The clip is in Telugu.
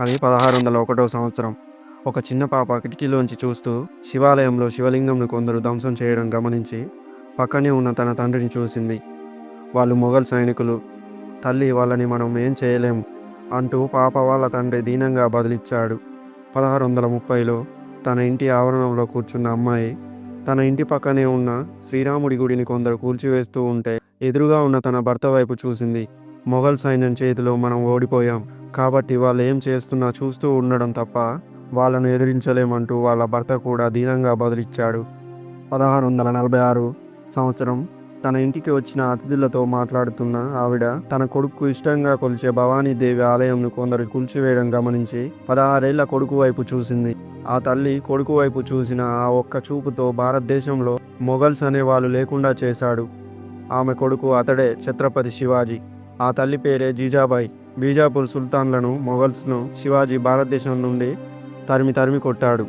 అది పదహారు వందల ఒకటో సంవత్సరం. ఒక చిన్న పాప కిటికీలోంచి చూస్తూ శివాలయంలో శివలింగంను కొందరు ధ్వంసం చేయడం గమనించి పక్కనే ఉన్న తన తండ్రిని చూసింది. వాళ్ళు మొఘల్ సైనికులు. తల్లి వాళ్ళని మనం ఏం చేయలేం అంటూ పాప వాళ్ళ తండ్రి దీనంగా బదిలిచ్చాడు. పదహారు వందల ముప్పైలో తన ఇంటి ఆవరణంలో కూర్చున్న అమ్మాయి తన ఇంటి పక్కనే ఉన్న శ్రీరాముడి గుడిని కొందరు కూల్చివేస్తూ ఉంటే ఎదురుగా ఉన్న తన భర్త వైపు చూసింది. మొఘల్ సైన్యం చేతిలో మనం ఓడిపోయాం. కాబట్టి వాళ్ళు ఏం చేస్తున్నా చూస్తూ ఉండడం తప్ప వాళ్ళను ఎదిరించలేమంటూ వాళ్ళ భర్త కూడా దీనంగా బదిలిచ్చాడు. పదహారు వందల నలభై ఆరు సంవత్సరం తన ఇంటికి వచ్చిన అతిథులతో మాట్లాడుతున్న ఆవిడ తన కొడుకు ఇష్టంగా కొలిచే భవానీదేవి ఆలయంను కొందరు కూల్చివేయడం గమనించి పదహారేళ్ళ కొడుకు వైపు చూసింది. ఆ తల్లి కొడుకు వైపు చూసిన ఆ ఒక్క చూపుతో భారతదేశంలో మొఘల్స్ అనే వాళ్ళు లేకుండా చేశాడు. ఆమె కొడుకు అతడే ఛత్రపతి శివాజీ. ఆ తల్లి పేరే జీజాబాయి. బీజాపూర్ సుల్తాన్లను మొఘల్స్ను శివాజీ భారతదేశం నుండి తరిమి తరిమి కొట్టాడు.